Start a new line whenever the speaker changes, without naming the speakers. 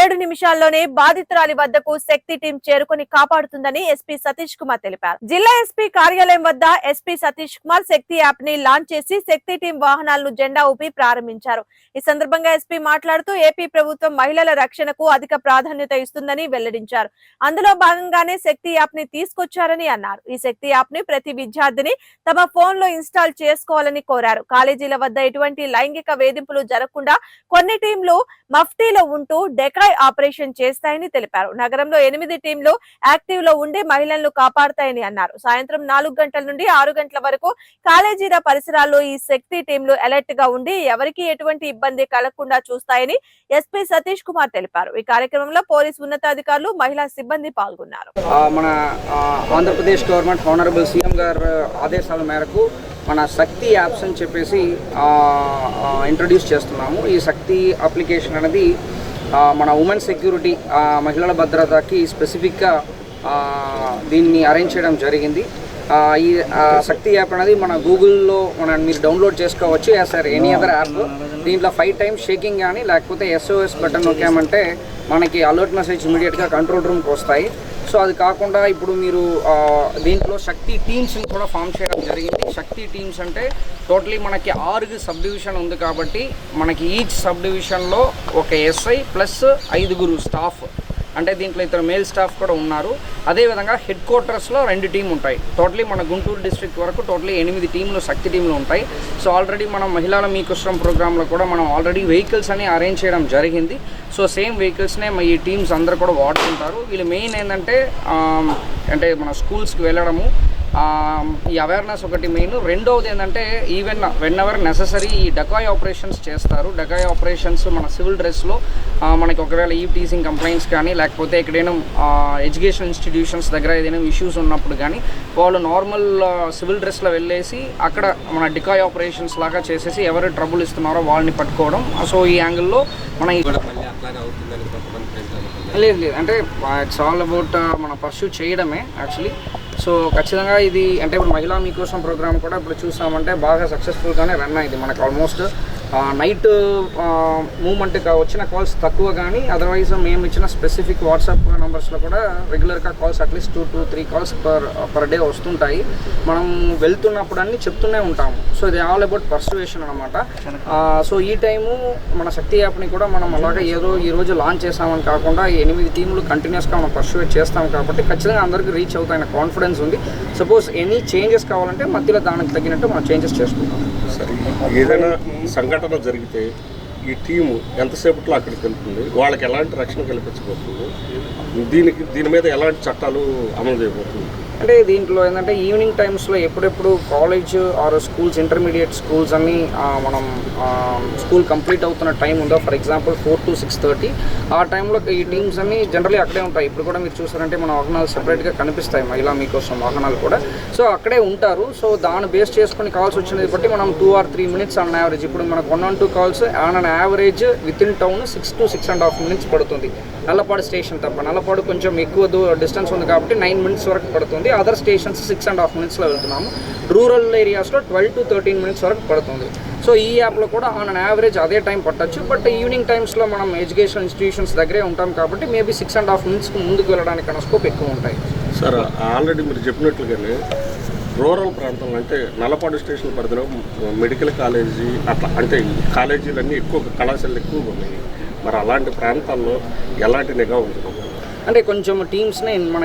ఏడు నిమిషాల్లోనే బాధితురాలి వద్దకు శక్తి టీం చేరుకొని కాపాడుతుందని ఎస్పీ సతీష్ కుమార్ తెలిపారు. జిల్లా ఎస్పీ కార్యాలయం వద్ద ఎస్పీ సతీష్ కుమార్ శక్తి యాప్ని లాంచ్ చేసి శక్తి టీం వాహనాలను జెండా ఊపి ప్రారంభించారు. ఈ సందర్భంగా ఎస్పీ మాట్లాడుతూ ఏపీ ప్రభుత్వం మహిళల రక్షణకు అధిక ప్రాధాన్యత ఇస్తుందని వెల్లడించారు. అందులో భాగంగానే శక్తి యాప్ని తీసుకొచ్చారని అన్నారు. ఈ శక్తి యాప్ని ప్రతి విద్యార్థిని తమ ఫోన్లో ఇన్స్టాల్ చేసుకోవాలని కోరారు. కాలేజీల వద్ద ఎటువంటి లైంగిక వేధింపులు జరగకుండా కొన్ని టీంలు మఫ్టీలో ఉంటూ డెకాయ్ ఆపరేషన్ చేస్తాయని తెలిపారు. నగరంలో ఎనిమిది టీంలు యాక్టివ్లో ఉండి మహిళలను కాపాడతాయని అన్నారు. సాయంత్రం నాలుగు గంటల నుండి ఆరు గంటల వరకు కాలేజీల పరిసరాల్లో ఈ శక్తి టీంలు అలర్ట్గా ఉండి ఎవరికి ఎటువంటి ఇబ్బంది కలగకుండా చూస్తాయని ఎస్పీ సతీష్ కుమార్ తెలిపారు. ఈ కార్యక్రమంలో పోలీస్ ఉన్నతాధికారులు మహిళా సిబ్బంది పాల్గొన్నారు.
మన ఆంధ్రప్రదేశ్ గవర్నమెంట్ హానరబుల్ సీఎం గారు ఆదేశాల మేరకు మన శక్తి యాప్స్ అని చెప్పేసి ఇంట్రడ్యూస్ చేస్తున్నాము. ఈ శక్తి అప్లికేషన్ అనేది మన ఉమెన్ సెక్యూరిటీ మహిళల భద్రతకి స్పెసిఫిక్గా దీన్ని అరేంజ్ చేయడం జరిగింది. ఈ శక్తి యాప్ అనేది మన గూగుల్లో మన మీరు డౌన్లోడ్ చేసుకోవచ్చు as sir any other app. దీంట్లో ఫైవ్ టైమ్స్ షేకింగ్ కానీ లేకపోతే ఎస్ఓఎస్ బటన్ నొక్కామంటే మనకి అలర్ట్ మెసేజ్ ఇమీడియట్గా కంట్రోల్ రూమ్కి వస్తాయి. సో అది కాకుండా ఇప్పుడు మీరు దీంట్లో శక్తి టీమ్స్ని కూడా ఫామ్ చేయడం జరిగింది. శక్తి టీమ్స్ అంటే టోటలీ మనకి ఆరుగు సబ్ డివిజన్ ఉంది కాబట్టి మనకి ఈచ్ సబ్ డివిజన్లో ఒక ఎస్ఐ ప్లస్ ఐదుగురు స్టాఫ్ అంటే దీంట్లో ఇతర మేల్ స్టాఫ్ కూడా ఉన్నారు. అదేవిధంగా హెడ్ క్వార్టర్స్లో రెండు టీం ఉంటాయి. టోటలీ మన గుంటూరు డిస్ట్రిక్ట్ వరకు టోటలీ ఎనిమిది టీంలు శక్తి టీంలు ఉంటాయి. సో ఆల్రెడీ మనం మహిళల మీకోసం ప్రోగ్రాంలో కూడా మనం ఆల్రెడీ వెహికల్స్ అని అరేంజ్ చేయడం జరిగింది. సో సేమ్ వెహికల్స్నే ఈ టీమ్స్ అందరు కూడా వాడుతుంటారు. వీళ్ళు మెయిన్ ఏంటంటే అంటే మన స్కూల్స్కి వెళ్ళడము ఈ అవేర్నెస్ ఒకటి మెయిన్ రెండవది ఏంటంటే ఈవెన్ వెన్ ఎవర్ నెససరీ ఈ డకాయ్ ఆపరేషన్స్ చేస్తారు. డకాయ్ ఆపరేషన్స్ మన సివిల్ డ్రెస్లో మనకి ఒకవేళ ఈ టీసింగ్ కంప్లైంట్స్ కానీ లేకపోతే ఎక్కడైనా ఎడ్యుకేషన్ ఇన్స్టిట్యూషన్స్ దగ్గర ఏదైనా ఇష్యూస్ ఉన్నప్పుడు కానీ వాళ్ళు నార్మల్ సివిల్ డ్రెస్లో వెళ్ళేసి అక్కడ మన డికాయ్ ఆపరేషన్స్ లాగా చేసేసి ఎవరు ట్రబుల్ ఇస్తున్నారో వాళ్ళని పట్టుకోవడం. సో ఈ యాంగిల్లో మన లేదు లేదు. అంటే ఇట్స్ ఆల్ అబౌట్ మన పర్సూ చేయడమే యాక్చువల్లీ సో ఖచ్చితంగా ఇది అంటే ఇప్పుడు మహిళా మీకోసం ప్రోగ్రామ్ కూడా ఇప్పుడు చూసామంటే బాగా సక్సెస్ఫుల్గానే రన్ అయింది మనకు ఆల్మోస్ట్ నైట్ మూమెంట్ వచ్చిన కాల్స్ తక్కువ కానీ అదర్వైజ్ మేము ఇచ్చిన స్పెసిఫిక్ వాట్సాప్ నెంబర్స్లో కూడా రెగ్యులర్గా calls at least two two three calls per per day వస్తుంటాయి. మనం వెళ్తున్నప్పుడు అన్ని చెప్తూనే ఉంటాము. సో ఇది ఆల్ అబౌట్ పర్సువేషన్ అనమాట సో ఈ టైము మన శక్తి యాప్ని కూడా మనం అలాగే ఏదో ఈ రోజు లాంచ్ చేసామని కాకుండా ఎనిమిది టీంలు కంటిన్యూస్గా మనం పర్సువేట్ చేస్తాం కాబట్టి ఖచ్చితంగా అందరికీ రీచ్ అవుతాయన్న కాన్ఫిడెన్స్ ఉంది. సపోజ్ ఎనీ చేంజెస్ కావాలంటే మధ్యలో దానికి తగినట్టు మనం చేంజెస్ చేసుకుంటాం.
ఏదైనా సంఘటన జరిగితే ఈ టీము ఎంతసేపట్లో అక్కడికి వెళ్తుంది? వాళ్ళకి ఎలాంటి రక్షణ కల్పించబోతుంది? దీనికి దీని మీద ఎలాంటి చట్టాలు అమలు చేయబోతుంది?
అంటే దీంట్లో ఏంటంటే ఈవినింగ్ టైమ్స్లో ఎప్పుడెప్పుడు college or schools intermediate schools అన్ని మనం స్కూల్ కంప్లీట్ అవుతున్న టైం ఉందో? For example four to six thirty ఆ టైంలో ఈ టీమ్స్ అన్ని జనరలీ అక్కడే ఉంటాయి. ఇప్పుడు కూడా మీరు చూసారంటే మన వాహనాలు సెపరేట్గా కనిపిస్తాయి మహిళా మీకోసం వాహనాలు కూడా. సో అక్కడే ఉంటారు. సో దాన్ని బేస్ చేసుకుని కాల్స్ వచ్చినది బట్టి మనం two or three minutes on average ఇప్పుడు మనకు one on two calls on an average with in town six to six and half minutes పడుతుంది. నల్లపాడు స్టేషన్ తప్ప. నల్లపాడు కొంచెం ఎక్కువ దూ డిస్టెన్స్ ఉంది కాబట్టి నైన్ మినిట్స్ వరకు పడుతుంది. Other stations six and half మినిట్స్లో వెళ్తున్నాము. రూరల్ ఏరియాస్లో ట్వెల్వ్ టు థర్టీన్ మినిట్స్ వరకు పడుతుంది. సో ఈ యాప్లో కూడా ఆన్ అన్ యావరేజ్ అదే టైం పట్టొచ్చు. బట్ ఈవినింగ్ టైమ్స్లో మనం ఎడ్యుకేషన్ ఇన్స్టిట్యూషన్స్ దగ్గరే ఉంటాం కాబట్టి మేబీ సిక్స్ అండ్ హాఫ్ మినిట్స్కి ముందుకు వెళ్ళడానికి స్కోప్ ఎక్కువ ఉంటాయి.
సార్ ఆల్రెడీ మీరు చెప్పినట్లుగానే రూరల్ ప్రాంతంలో అంటే నల్లపాడు స్టేషన్ పరిధిలో మెడికల్ కాలేజీ అట్లా అంటే కాలేజీలన్నీ ఎక్కువ కళాశాలలు ఎక్కువగా ఉన్నాయి. మరి అలాంటి ప్రాంతాల్లో ఎలాంటి నిఘా ఉంటుంది?
అంటే కొంచెం టీమ్స్ని మన